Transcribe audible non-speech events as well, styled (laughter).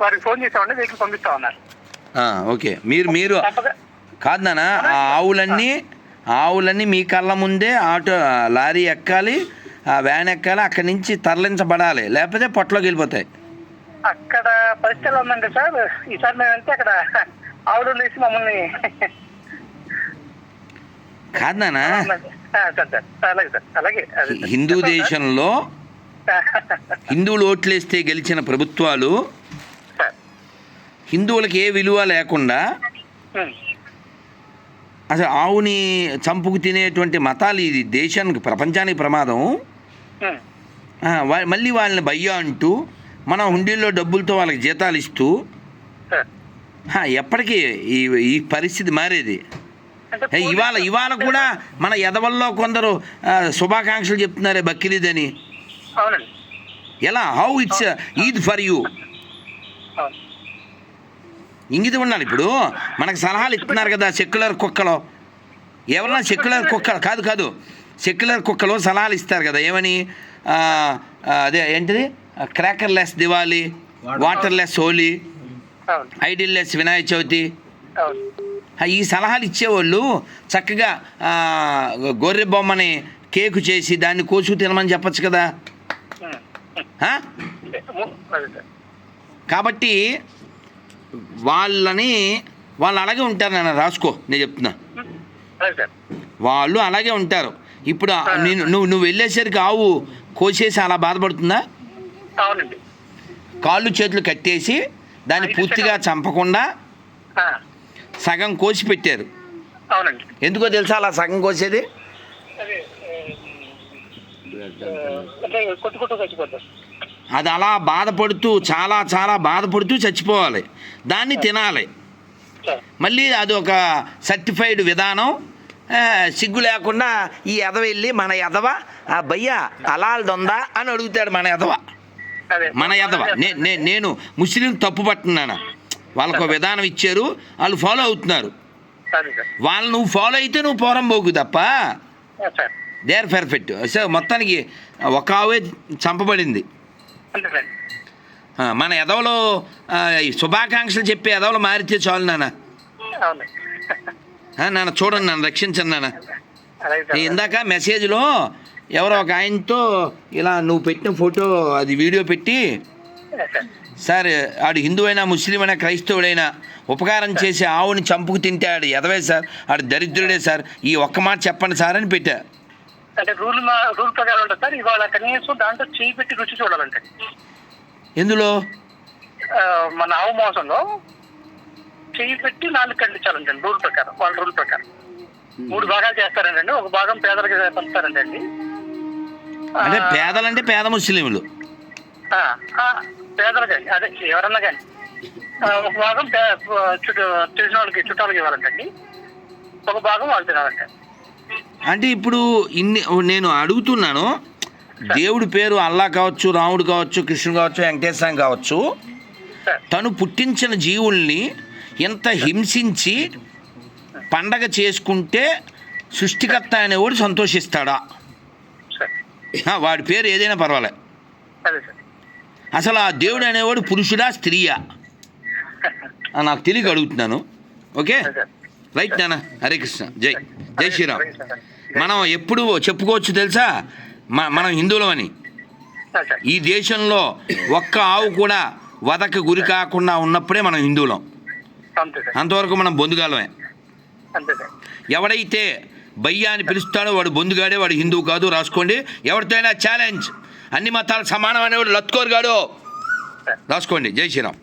వారికి ఫోన్ చేసామండి వెహికల్ పంపిస్తా ఉన్నారు ఓకే మీరు మీరు కాదు నాన్న ఆ ఆవులన్నీ ఆవులన్నీ మీ కళ్ళ ముందే ఆటో లారీ ఎక్కాలి ఆ వ్యాన్ ఎక్కాలి అక్కడి నుంచి తరలించబడాలి లేకపోతే పొట్టలోకి వెళ్ళిపోతాయి అక్కడ పరిస్థితులు ఉందండి సార్ ఈసారి మేము వెళ్తే అక్కడ ఆవిడ లేచి మమ్మల్ని కాదు నాన్న. హిందూ దేశంలో. (laughs) హిందువులు ఓట్లేస్తే గెలిచిన ప్రభుత్వాలు హిందువులకు ఏ విలువ లేకుండా. అసలు ఆవుని చంపుకు తినేటువంటి మతాలు ఇది దేశానికి ప్రపంచానికి ప్రమాదం. మళ్ళీ వాళ్ళని భయ్య అంటూ మన హుండీల్లో డబ్బులతో వాళ్ళకి జీతాలు ఇస్తూ ఎప్పటికీ ఈ ఈ పరిస్థితి మారేది. ఇవాళ ఇవాళ కూడా మన ఎదవల్లో కొందరు శుభాకాంక్షలు చెప్తున్నారే బక్రీద్ అని ఎలా? How it's Eid for you ఇంగితం ఉండాలి ఇప్పుడు. మనకు సలహాలు ఇస్తున్నారు కదా సెక్యులర్ కుక్కలో. ఎవరన్నా సెక్యులర్ కుక్క కాదు కాదు. సెక్యులర్ కుక్కలో సలహాలు ఇస్తారు కదా ఏమని? అదే ఏంటిది? Cracker less Diwali water less Holi idol less Vinayaka Chavithi. ఈ సలహాలు ఇచ్చేవాళ్ళు చక్కగా గొర్రె బొమ్మని కేకు చేసి దాన్ని కోసుకు తినమని చెప్పచ్చు కదా. కాబట్టి వాళ్ళని వాళ్ళు అలాగే ఉంటారు నాన్న రాసుకో నేను చెప్తున్నా. వాళ్ళు అలాగే ఉంటారు. ఇప్పుడు నేను నువ్వు నువ్వు వెళ్ళేసరికి ఆవు కోసేసి అలా బాధపడుతుందా? అవునండి. కాళ్ళు చేతులు కట్టేసి దాన్ని పూర్తిగా చంపకుండా సగం కోసి పెట్టారు. అవునండి. ఎందుకో తెలుసా అలా సగం కోసేది? అదే అలా బాధపడుతూ చాలా చాలా బాధపడుతూ చచ్చిపోవాలి. దాన్ని తినాలి. సార్. మళ్ళీ అది ఒక సర్టిఫైడ్ విధానం. సిగ్గు లేకుండా ఈ ఎదవ వెళ్ళి మన ఎదవ ఆ భయ్య అలాల్దుందా అని అడుగుతాడు మన ఎదవ మన ఎదవ నే- నే- నేను ముస్లిం తప్పు పట్టున్నాను వాళ్ళకు ఒక విధానం ఇచ్చారు వాళ్ళు ఫాలో అవుతున్నారు. సార్ వాళ్ళు నువ్వు ఫాలో అయితే నువ్వు పోరం పోకు తప్ప. Sir. They are perfect. So మొత్తానికి ఒక ఆవే చంపబడింది. సార్ మన ఎదవలో శుభాకాంక్షలు చెప్పే ఎదవలు మారితే చాలు నాన్న. నాన్న చూడండి నన్ను రక్షించండి నాన్న. ఇందాక మెసేజ్లో ఎవరో ఒక ఆయనతో ఇలా నువ్వు పెట్టిన ఫోటో అది వీడియో పెట్టి సార్ సార్ ఆడు హిందూ అయినా ముస్లిం అయినా క్రైస్తవుడైనా ఉపకారం చేసి ఆవుని చంపుకు తింటే ఆడు ఎదవే సార్ ఆడు దరిద్రుడే సార్ ఈ ఒక్క మాట చెప్పండి సార్ అని పెట్టా. అంటే రూల్ రూల్ ప్రకారం ఉంటుంది సార్. ఇవాళ కనీసం దాంట్లో చేయి పెట్టి రుచి చూడాలంటే. ఎందులో? మన ఆవు మాంసంలో చేయి పెట్టి నాలుగు ఖండించాలంటే రూల్ ప్రకారం వాళ్ళ రూల్ ప్రకారం. మూడు భాగాలు చేస్తారంటండి ఒక భాగం పేదలకు పంచుతారంటండి ఆ, అంటే పేదలంటే పేద ముస్లింలు. ఆ, ఆ, పేదలు కానీ అదే ఎవరన్నా కానీ. ఒక భాగం చుట్టూ తెలిసిన వాళ్ళకి చుట్టాలకి ఇవ్వాలంటండి ఒక భాగం వాళ్ళు తినాలంటే. అంటే ఇప్పుడు ఇన్ని నేను అడుగుతున్నాను. దేవుడి పేరు అల్లా కావచ్చు రాముడు కావచ్చు కృష్ణుడు కావచ్చు వెంకటేశ్వరం కావచ్చు. తను పుట్టించిన జీవుల్ని ఎంత హింసించి పండగ చేసుకుంటే సృష్టికర్త అనేవాడు సంతోషిస్తాడా? వాడి పేరు ఏదైనా పర్వాలే. అసలు ఆ దేవుడు అనేవాడు పురుషుడా స్త్రీయా? (laughs) నాకు తెలియక అడుగుతున్నాను. ఓకే? రైట్ నాన్న హరే కృష్ణ జై జై శ్రీరామ్ మనం ఎప్పుడు చెప్పుకోవచ్చు తెలుసా? మనం హిందువులమని. ఈ దేశంలో ఒక్క ఆవు కూడా వదకు గురి కాకుండా ఉన్నప్పుడే మనం హిందువులం. అంతవరకు మనం బొందుగాలమే ఎవడైతే బయ్యా అని పిలుస్తాడో వాడు బొందుగాడే వాడు హిందువు కాదు రాసుకోండి. ఎవరితోనైనా ఛాలెంజ్ అన్ని మతాలు సమానం అనేవాడు లత్కోరుగాడు రాసుకోండి. జై శ్రీరామ్.